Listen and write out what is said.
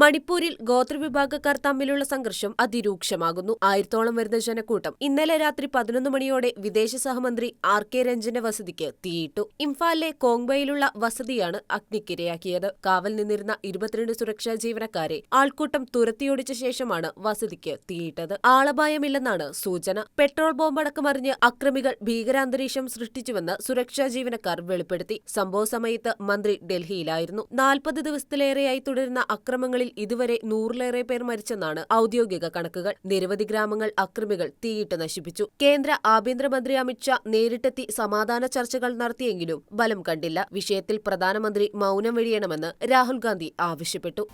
മണിപ്പൂരിൽ ഗോത്രവിഭാഗക്കാർ തമ്മിലുള്ള സംഘർഷം അതിരൂക്ഷമാകുന്നു. ആയിരത്തോളം വരുന്ന ജനക്കൂട്ടം ഇന്നലെ രാത്രി പതിനൊന്ന് മണിയോടെ വിദേശ സഹമന്ത്രി ആർ കെ രഞ്ജന്റെ വസതിക്ക് തീയിട്ടു. ഇംഫാലിലെ കോങ്ബയിലുള്ള വസതിയാണ് അഗ്നിക്കിരയാക്കിയത്. കാവൽ നിന്നിരുന്ന ഇരുപത്തിരണ്ട് സുരക്ഷാ ജീവനക്കാരെ ആൾക്കൂട്ടം തുരത്തിയോടിച്ച ശേഷമാണ് വസതിക്ക് തീയിട്ടത്. ആളപായമില്ലെന്നാണ് സൂചന. പെട്രോൾ ബോംബടക്കം അറിഞ്ഞ് അക്രമികൾ ഭീകരാന്തരീക്ഷം സൃഷ്ടിച്ചുവെന്ന് സുരക്ഷാ ജീവനക്കാർ വെളിപ്പെടുത്തി. സംഭവ സമയത്ത് മന്ത്രി ഡൽഹിയിലായിരുന്നു. നാൽപ്പത് ദിവസത്തിലേറെയായി തുടരുന്ന അക്രമങ്ങളിൽ ഇതുവരെ നൂറിലേറെ പേർ മരിച്ചെന്നാണ് ഔദ്യോഗിക കണക്കുകൾ. നിരവധി ഗ്രാമങ്ങൾ അക്രമികൾ തീയിട്ട് നശിപ്പിച്ചു. കേന്ദ്ര ആഭ്യന്തരമന്ത്രി അമിത്ഷാ നേരിട്ടെത്തി സമാധാന ചർച്ചകൾ നടത്തിയെങ്കിലും ബലം കണ്ടില്ല. വിഷയത്തിൽ പ്രധാനമന്ത്രി മൗനം വെടിയണമെന്ന് രാഹുൽ ഗാന്ധി ആവശ്യപ്പെട്ടു.